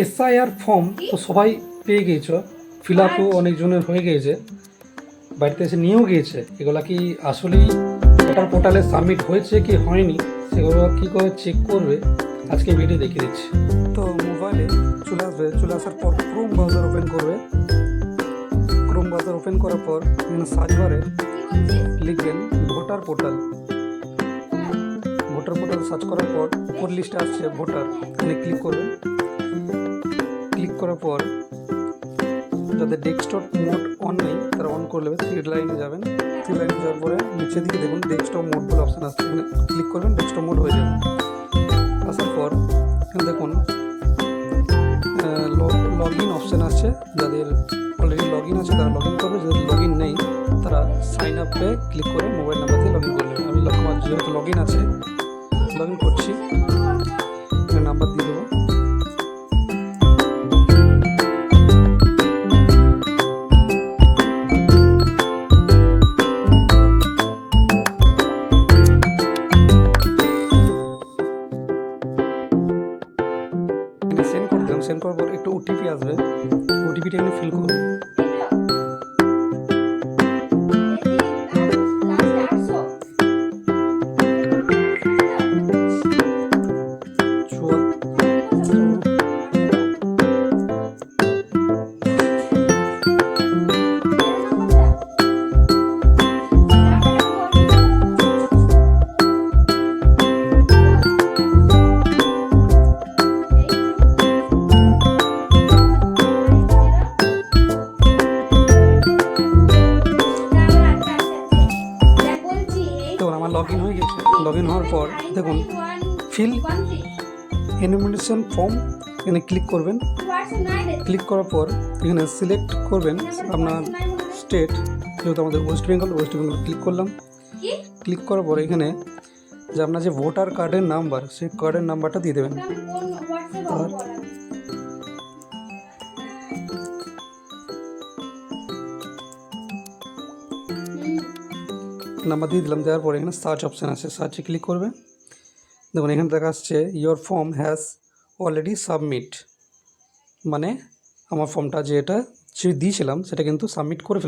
SIR form তো সবাই পেয়ে গিয়েছ ফিল আপও অনেকজনের হয়ে গিয়েছে। বাড়িতে এসে নিয়েও গিয়েছে। এগুলো কি আসলেই ওটার পোর্টালে সাবমিট হয়েছে কি হয়নি সেগুলো কী করে চেক করবে? আজকে ভিডিও দেখিয়ে দিচ্ছি। তো মোবাইলে চলে আসবে। চলে আসার পর ক্রোম ব্রাউজার ওপেন করবে। ক্রোম ব্রাউজার ওপেন করার পর সার্চ বারে লিখবেন voter portal. Voter portal search করার পর উপর লিস্টে আসছে ভোটার। এখানে ক্লিক করবেন। করার পর যাদের ডেস্কটপ মোড অন নেই, তারা অন করে নেবে থ্রি লাইনে যাবেন। থ্রি লাইনে যাওয়ার পরে নিচের দিকে দেখুন ডেস্কটপ মোড বলে অপশান আসছে। ক্লিক করবেন ডেস্কটপ মোড হয়ে যাবে। আসার পর দেখুন লগ ইন অপশান আসছে। যাদের অলরেডি লগ ইন আছে, তারা লগ ইন করবে। যাদের লগ ইন নেই, তারা সাইন আপে ক্লিক করে মোবাইল নাম্বার দিয়ে লগ ইন করবে আমি আমার যেহেতু লগ ইন আছে লগ ইন করছি। সেন্ড করে দিলাম সেন্ড করার পর একটু ওটিপি আসবে। ওটিপিটা এখানে ফিল করবে আমার লগ ইন হয়ে গেছে। লগ ইন হওয়ার পর, দেখুন ফিল এনিমিনেশন ফর্ম এখানে ক্লিক করবেন। ক্লিক করার পর, এখানে সিলেক্ট করবেন আপনার স্টেট যেহেতু আমাদের ওয়েস্ট বেঙ্গল ওয়েস্ট বেঙ্গল ক্লিক করলাম। ক্লিক করার পর, এখানে যে আপনার যে ভোটার কার্ডের নাম্বার সেই কার্ডের নাম্বারটা দিয়ে দেবেন। আর নাম্বার দিয়ে দিলাম, দেওয়ার পরে এখানে সার্চ অপশান আছে। সার্চে ক্লিক করবে। দেখুন, এখানে দেখা আসছে your form has already submit মানে আমার ফর্মটা যে এটা দিয়েছিলাম, সেটা কিন্তু সাবমিট করে